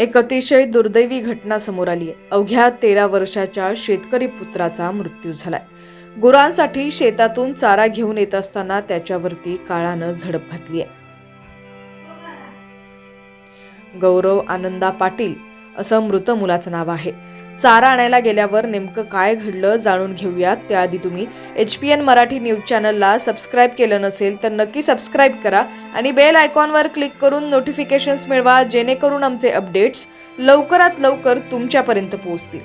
एक अतिशय दुर्दैवी घटना समोर आली आहे. अवघ्या तेरा वर्षाच्या शेतकरी पुत्राचा मृत्यू झालाय. गुरांसाठी शेतातून चारा घेऊन येत असताना त्याच्यावरती काळानं झडप घातली आहे. गौरव आनंदा पाटील असं मृत मुलाचं नाव आहे. चारा आणायला गेल्यावर नेमकं काय घडलं जाणून घेऊयात. त्याआधी तुम्ही H P N Marathi news चॅनलला सबस्क्राईब केलं नसेल तर नक्की सबस्क्राईब करा आणि बेल आयकॉनवर क्लिक करून नोटिफिकेशन्स मिळवा जेणेकरून आमचे अपडेट्स लवकरात लवकर तुमच्यापर्यंत पोहोचतील.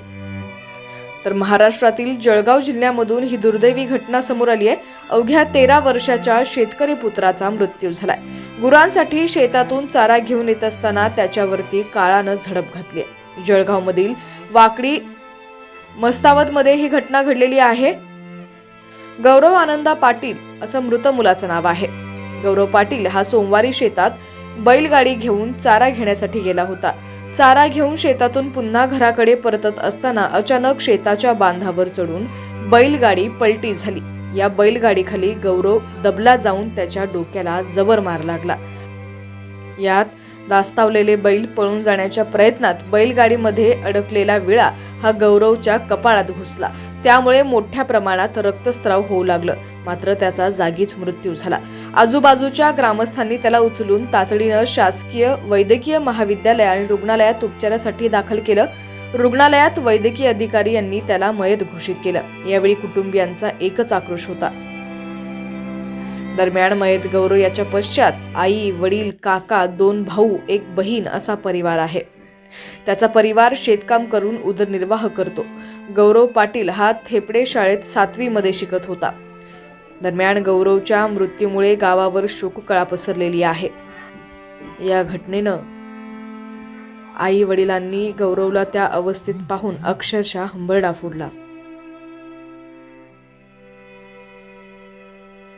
तर महाराष्ट्रातील जळगाव जिल्ह्यामधून ही दुर्दैवी घटना समोर आली आहे. अवघ्या तेरा वर्षाच्या शेतकरी पुत्राचा मृत्यू झालाय. गुरांसाठी शेतातून चारा घेऊन येत असताना त्याच्यावरती काळानं झडप घातली आहे. जळगावमधील वाकडी मस्तावतमध्ये ही घटना घडलेली आहे. गौरव आनंदा पाटील असं मृत मुलाचं नाव आहे. गौरव पाटील हा सोमवारी शेतात बैलगाडी घेऊन चारा घेण्यासाठी गेला होता. चारा घेऊन शेतातून पुन्हा घराकडे परतत असताना अचानक शेताच्या बांधावर चढून बैलगाडी पलटी झाली. या बैलगाडीखाली गौरव दबला जाऊन त्याच्या डोक्याला जबर मार लागला. यात दास्तावलेले बैल पळून जाण्याच्या प्रयत्नात बैलगाडीमध्ये अडकलेला विळा हा गौरवच्या कपाळात घुसला. त्यामुळे मोठ्या प्रमाणात रक्तस्राव होऊ लागलं. मात्र त्याचा जागीच मृत्यू झाला. आजूबाजूच्या ग्रामस्थांनी त्याला उचलून तातडीनं शासकीय वैद्यकीय महाविद्यालय आणि रुग्णालयात उपचारासाठी दाखल केलं. रुग्णालयात वैद्यकीय अधिकारी यांनी त्याला मयत घोषित केलं. यावेळी कुटुंबियांचा एकच आक्रोश होता. दरम्यान मयत गौरव याच्या पश्चात आई वडील काका दोन भाऊ एक बहीण असा परिवार आहे. त्याचा परिवार शेतकाम करून उदरनिर्वाह करतो. गौरव पाटील हा थेपडे शाळेत सातवीमध्ये शिकत होता. दरम्यान गौरवच्या मृत्यूमुळे गावावर शोककळा पसरलेली आहे. या घटनेनं आई वडिलांनी गौरवला त्या अवस्थेत पाहून अक्षरशः हंबरडा फोडला.